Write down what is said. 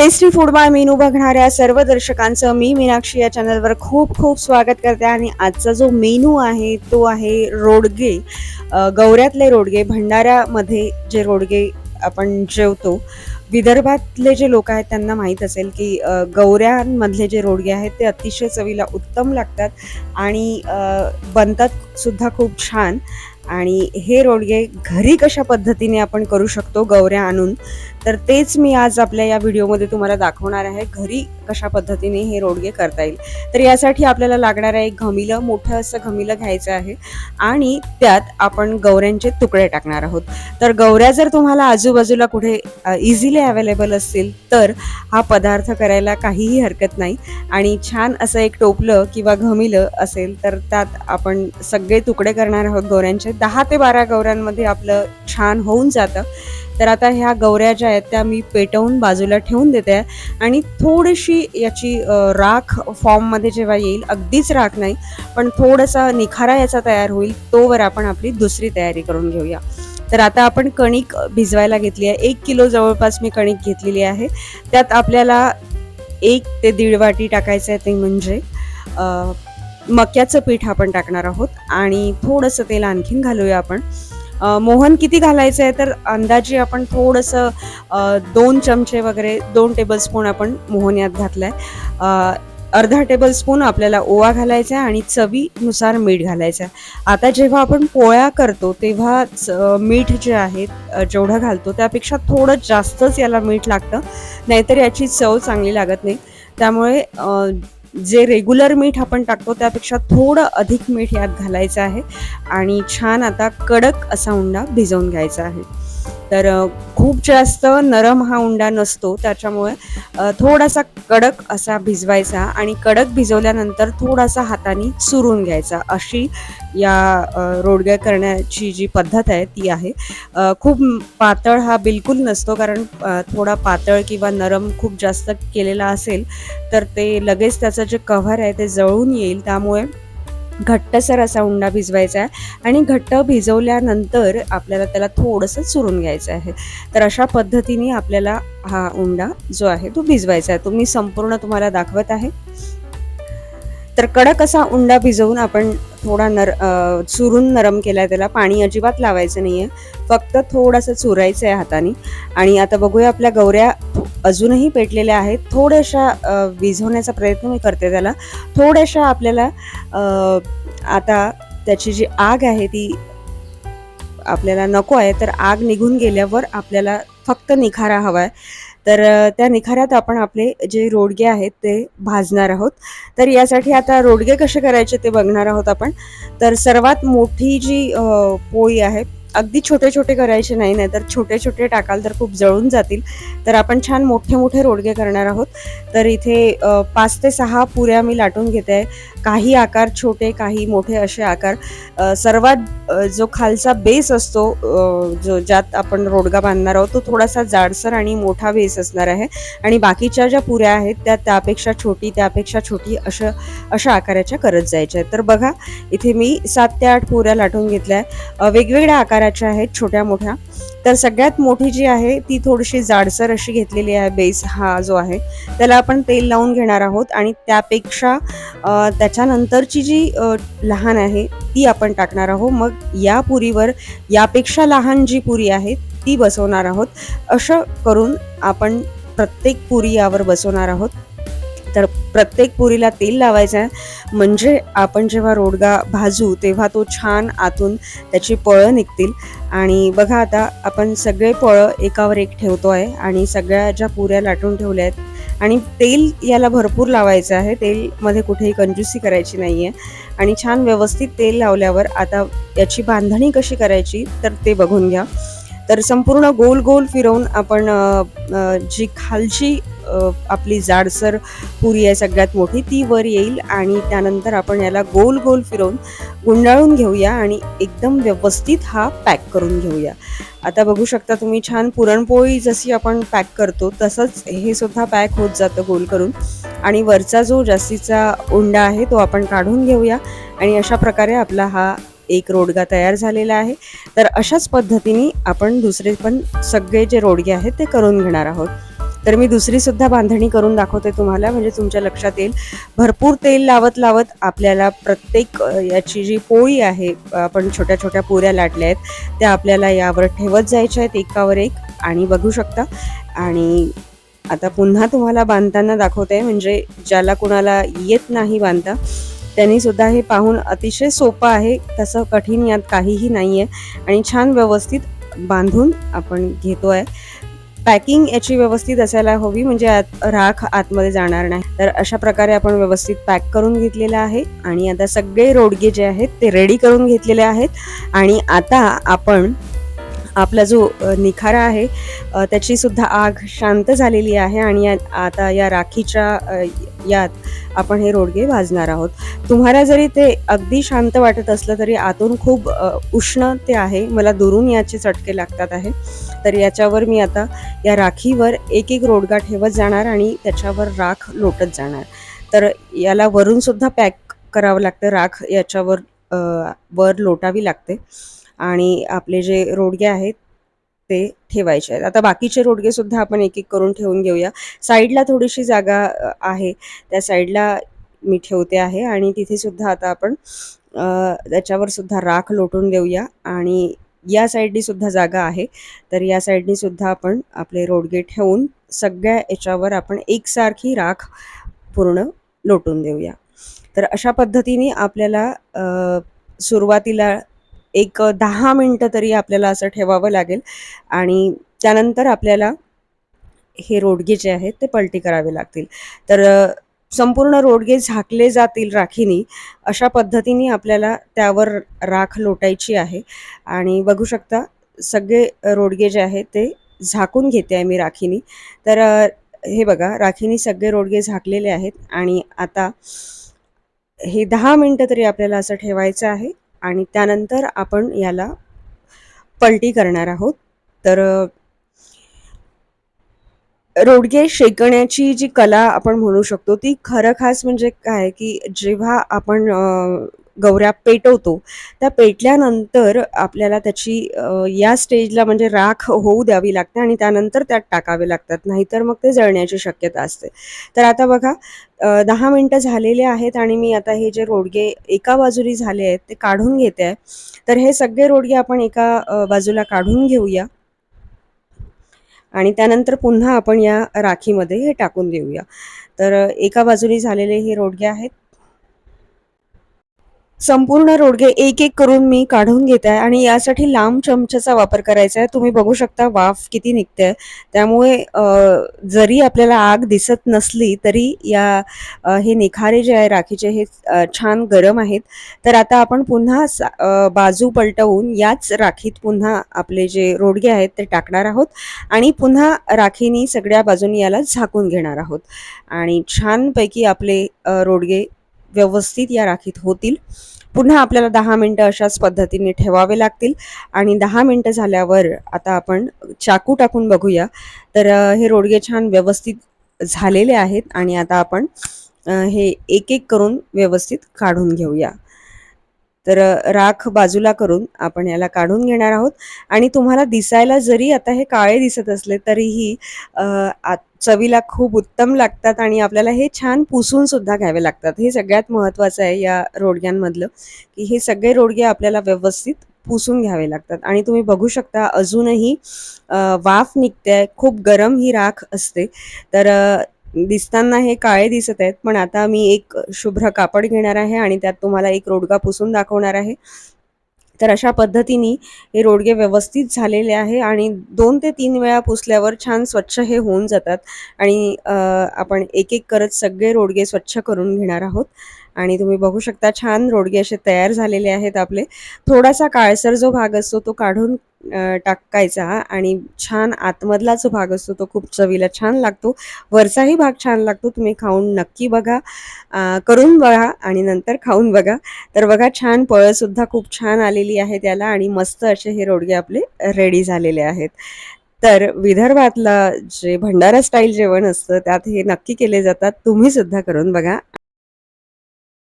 Tasty food by menu बघणाऱ्या सर्व दर्शकांचं मी मीनाक्षी या चॅनलवर खूप खूप स्वागत करते आणि आजचा जो मेनू आहे तो आहे रोडगे. गौऱ्यातले रोडगे भंडाऱ्यामध्ये जे रोडगे आपण जेवतो विदर्भातले जे लोक आहेत त्यांना माहीत असेल की गौऱ्यांमधले जे रोडगे आहेत ते अतिशय चवीला उत्तम लागतात आणि बनतात सुद्धा खूप छान. आणि हे रोडगे घरी कशा पद्धतीने आपण करू शकतो गौऱ्या आणून तर तेच मी आज आपल्या या व्हिडिओमध्ये तुम्हाला दाखवणार आहे. घरी कशा पद्धतीने हे रोडगे करता येईल. तर यासाठी आपल्याला लागणार आहे एक घमिलं मोठं असं घमिलं घ्यायचं आहे आणि त्यात आपण गौऱ्यांचे तुकडे टाकणार आहोत. तर गौऱ्या जर तुम्हाला आजूबाजूला कुठे इझिली अवेलेबल असतील तर हा पदार्थ करायला काहीही हरकत नाही. आणि छान असं एक टोपलं किंवा घमिलं असेल तर त्यात आपण सगळे तुकडे करणार आहोत गौऱ्यांचे दहा ते बारा गौऱ्यांमध्ये आपलं छान होऊन जातं. तर आता ह्या गौऱ्या ज्या आहेत त्या मी पेटवून बाजूला ठेवून देते. आहे आणि थोडीशी याची राख फॉर्ममध्ये जेव्हा येईल अगदीच राख नाही पण थोडासा निखारा याचा तयार होईल तोवर आपण आपली दुसरी तयारी करून घेऊया. तर आता आपण कणिक भिजवायला घेतली आहे. एक किलो जवळपास मी कणिक घेतलेली आहे. त्यात आपल्याला एक ते दीड वाटी टाकायचं आहे ते म्हणजे मक्याचं पीठ आपण टाकणार आहोत आणि थोडंसं तेल आणखीन घालूया आपण. मोहन किती घालायचं आहे? तर अंदाजे आपण थोडंसं दोन चमचे वगैरे दोन टेबलस्पून आपण मोहन यात घातलं आहे अर्धा टेबलस्पून आपल्याला ओवा घालायचा आहे आणि चवीनुसार मीठ घालायचं आहे. आता जेव्हा आपण पोळ्या करतो तेव्हा मीठ जे आहे जेवढं घालतो त्यापेक्षा थोडं जास्तच याला मीठ लागतं. नाहीतर याची चव चांगली लागत नाही. त्यामुळे जे रेग्युलर मीठ आपण टाकतो त्यापेक्षा थोडं अधिक मीठ यात घालायचं आहे. आणि छान आता कडक असा उंडा भिजवून घ्यायचा आहे. तर खूप जास्त नरम हा उंडा नसतो त्याच्यामुळे थोडासा कडक असा भिजवायचा आणि कडक भिजवल्यानंतर थोडासा हाताने चुरून घ्यायचा. अशी या रोडग्या करण्याची जी पद्धत आहे ती आहे. खूप पातळ हा बिलकुल नसतो कारण थोडा पातळ किंवा नरम खूप जास्त केलेला असेल तर ते लगेच त्याचं जे कव्हर आहे ते जळून येईल. त्यामुळे घट्टसर असा उंडा भिजवायचा आहे आणि घट्ट भिजवल्यानंतर आपल्याला त्याला थोडंसं चुरून घ्यायचं आहे. तर अशा पद्धतीने आपल्याला हा उंडा जो आहे तो भिजवायचा आहे. तो मी संपूर्ण तुम्हाला दाखवत आहे. तर कडक असा उंडा भिजवून आपण थोडा नर चुरून नरम केला आहे त्याला. पाणी अजिबात लावायचं नाही आहे फक्त थोडंसं चुरायचं आहे हाताने. आणि आता बघूया आपल्या गौऱ्या अजूनही पेटलेल्या आहेत. थोड्याशा विझवण्याचा प्रयत्न मी करते त्याला. थोड्याशा आपल्याला आता त्याची जी आग आहे ती आपल्याला नको आहे तर आग निघून गेल्यावर आपल्याला फक्त निखारा हवा आहे. तर त्या निखाऱ्यात आपण आपले जे रोडगे आहेत ते भाजणार आहोत. तर यासाठी आता रोडगे कसे करायचे ते बघणार आहोत आपण. तर सर्वात मोठी जी पोळी आहे अगदी छोटे छोटे करायचे नाही नाही तर छोटे छोटे टाकाल तर खूप जळून जातील. तर आपण छान मोठे मोठे रोडगे करणार आहोत. तर इथे पाच ते सहा पुऱ्या मी लाटून घेते आहे. काही आकार छोटे काही मोठे असे आकार. सर्वात जो खालचा बेस असतो जो ज्यात आपण रोडगा बांधणार आहोत तो थोडासा जाडसर आणि मोठा बेस असणार आहे. आणि बाकीच्या ज्या पुऱ्या आहेत त्या त्यापेक्षा छोटी त्यापेक्षा छोटी अशा अशा आकाराच्या करत जायच्या. आहेत तर बघा इथे मी सात ते आठ पुऱ्या लाटून घेतल्या वेगवेगळ्या आकाराच्या आहेत छोट्या मोठ्या. तर सगळ्यात मोठी जी आहे ती थोडीशी जाडसर अशी घेतलेली आहे बेस हा जो आहे. त्याला आपण तेल लावून घेणार आहोत आणि त्यापेक्षा त्याच्यानंतरची जी लहान आहे ती आपण टाकणार आहोत. मग या पुरीवर यापेक्षा लहान जी पुरी आहे ती बसवणार आहोत. असं करून आपण प्रत्येक पुरी यावर बसवणार आहोत. तर प्रत्येक पुरीला तेल लावायचं आहे म्हणजे आपण जेव्हा रोडगा भाजू तेव्हा तो छान आतून त्याची पळं निघतील. आणि बघा आता आपण सगळे पळं एकावर एक ठेवतो आहे आणि सगळ्या ज्या पुऱ्या लाटून ठेवल्या आहेत आणि तेल याला भरपूर लावायचं आहे. तेलमध्ये कुठेही कंजूसी करायची नाही आहे आणि छान व्यवस्थित तेल लावल्यावर आता याची बांधणी कशी करायची तर ते बघून घ्या. तर संपूर्ण गोल गोल फिरवून आपण जी खालची आपली जाडसर पुरी आहे सगळ्यात मोठी ती वर येईल आणि त्यानंतर आपण याला गोल गोल फिरवून गुंडाळून घेऊया आणि एकदम व्यवस्थित हा पॅक करून घेऊया. आता बघू शकता तुम्ही छान पुरणपोळी जशी आपण पॅक करतो तसंच हे सुद्धा पॅक होत जातं गोल करून. आणि वरचा जो जास्तीचा उंडा आहे तो आपण काढून घेऊया आणि अशा प्रकारे आपला हा एक रोडगा तयार झालेला आहे. तर अशाच पद्धतीने आपण दुसरे पण सगळे जे रोडगे आहेत ते करून घेणार आहोत. तर मी दुसरी सुद्धा बांधणी करून दाखवते तुम्हाला म्हणजे तुमच्या लक्षात येईल. भरपूर तेल लावत लावत आपल्याला प्रत्येक याची जी पोळी आहे आपण छोट्या छोट्या पुऱ्या लाटल्या आहेत त्या आपल्याला यावर ठेवत जायच्या आहेत एकावर एक. आणि बघू शकता. आणि आता पुन्हा तुम्हाला बांधताना दाखवते म्हणजे ज्याला कुणाला येत नाही बांधता त्यांनी सुद्धा हे पाहून अतिशय सोपं आहे. तसं कठीण यात काहीही नाही आहे आणि छान व्यवस्थित बांधून आपण घेतो आहे पॅकिंग याची व्यवस्थित असायला हवी म्हणजे आत राख आतमध्ये जाणार नाही. तर अशा प्रकारे आपण व्यवस्थित पॅक करून घेतलेलं आहे. आणि आता सगळे रोडगे जे आहेत ते रेडी करून घेतलेले आहेत. आणि आता आपण आपला जो निखारा आहे त्याचीसुद्धा त्याची सुद्धा आग शांत झालेली आहे आणि या- आता या राखीच्या यात आपण हे रोडगे वाजणार आहोत. तुम्हाला जरी ते अगदी शांत वाटत असलं तरी आतून खूप उष्ण ते आहे. मला दुरून याचे चटके लागतात आहे. तर याच्यावर मी आता या राखीवर एक एक रोडगा ठेवत जाणार आणि त्याच्यावर राख लोटत जाणार. तर याला वरून सुद्धा पॅक करावं लागतं. राख याच्यावर वर लोटावी लागते. आणि आपले जे रोडगे आहेत ते ठेवायचे आहेत. आता बाकीचे रोडगे सुद्धा आपण एक एक करून ठेवून घेऊया. साईडला थोडीशी जागा आहे. त्या साईडला मी ठेवते आहे आणि तिथे सुद्धा आता आपण त्याच्यावर सुद्धा राख लोटून देऊया आणि या साईडनी सुद्धा जागा आहे. तर या साईडनी सुद्धा आपण आपले रोडगे ठेवून सगळ्या याच्यावर आपण एकसारखी राख पूर्ण लोटून देऊया. तर अशा पद्धतीने आपल्याला सुरुवातीला एक दहा मिनटं तरी आपल्याला असं ठेवावं लागेल आणि त्यानंतर आपल्याला हे रोडगे जे आहेत ते पलटी करावे लागतील. तर संपूर्ण रोडगे झाकले जातील राखीनी अशा पद्धतीने आपल्याला त्यावर राख लोटायची आहे. आणि बघू शकता सगळे रोडगे जे आहेत ते झाकून घेते आहे मी राखीनी. तर हे बघा राखीनी सगळे रोडगे झाकलेले आहेत आणि आता हे दहा मिनटं तरी आपल्याला असं ठेवायचं आहे. आणि त्यानंतर आपण याला पलटी करणार आहोत. तर रोडगे शेकण्याची जी कला आपण म्हणू शकतो ती खरं खास म्हणजे काय? की जेव्हा आपण गौऱ्या पेटवतो. त्या पेटल्यानंतर आपल्याला त्याची या स्टेजला म्हणजे राख होऊ द्यावी लागते आणि त्यानंतर त्यात टाकावे लागतात. नाहीतर मग ते जळण्याची शक्यता असते. तर आता बघा दहा मिनटं झालेले आहेत आणि मी आता हे जे रोडगे एका बाजूनी झाले आहेत ते काढून घेते आहे. तर हे सगळे रोडगे आपण एका बाजूला काढून घेऊया. आणि त्यानंतर पुन्हा आपण या राखीमध्ये हे टाकून देऊया. तर एका बाजूनी झालेले हे रोडगे आहेत. संपूर्ण रोडगे एक एक करून मी काढून घेत आहे आणि यासाठी लांब चमच्याचा वापर करायचा आहे. तुम्ही बघू शकता वाफ किती निघते त्यामुळे जरी आपल्याला आग दिसत नसली तरी या हे निखारे जे आहे राखीचे हे छान गरम आहेत. तर आता आपण पुन्हा सा- बाजू पलटवून याच राखीत पुन्हा आपले जे रोडगे आहेत ते टाकणार आहोत आणि पुन्हा राखीनी सगळ्या बाजूनी याला झाकून घेणार आहोत. आणि छानपैकी आपले रोडगे व्यवस्थित या राखीत होतील. पुन्हा आपल्याला दहा मिनटं अशाच पद्धतीने ठेवावे लागतील. आणि दहा मिनटं झाल्यावर आता आपण चाकू टाकून बघूया. तर हे रोडगे छान व्यवस्थित झालेले आहेत. आणि आता आपण हे एक एक करून व्यवस्थित काढून घेऊया. तर राख बाजूला करून आपण याला काढून घेणार आहोत. आणि तुम्हाला दिसायला जरी आता हे काळे दिसत असले तरीही चवीला खूप उत्तम लागतात आणि आपल्याला हे छान पुसून सुद्धा घ्यावे लागतात. हे सगळ्यात महत्त्वाचं आहे या रोडग्यांमधलं की हे सगळे रोडगे आपल्याला व्यवस्थित पुसून घ्यावे लागतात. आणि तुम्ही बघू शकता अजूनही वाफ निघते खूप गरम ही राख असते. तर दिसताना हे काळे दिसत आहेत पण आता मी एक शुभ्र कापड घेणार आहे आणि त्यात तुम्हाला एक रोडगा पुसून दाखवणार आहे. तर अशा पद्धतीने हे रोडगे व्यवस्थित झालेले आहे आणि दोन ते तीन वेळा पुसल्यावर छान स्वच्छ हे होऊन जातात आणि आपण एक एक करत सगळे रोडगे स्वच्छ करून घेणार आहोत. आणि तुम्ही बघू शकता छान रोडगे असे तयार झालेले आहेत आपले. थोडासा काळसर जो भाग असतो तो काढून टाकायचा आणि छान आतमधला जो भाग असतो तो खूप चवीला छान लागतो. वरचाही भाग छान लागतो. तुम्ही खाऊन नक्की बघा. करून बघा आणि नंतर खाऊन बघा. तर बघा छान पळसुद्धा खूप छान आलेली आहे त्याला आणि मस्त असे हे रोडगे आपले रेडी झालेले आहेत. तर विदर्भातलं जे भंडारा स्टाईल जेवण असतं त्यात हे नक्की केले जातात. तुम्ही सुद्धा करून बघा.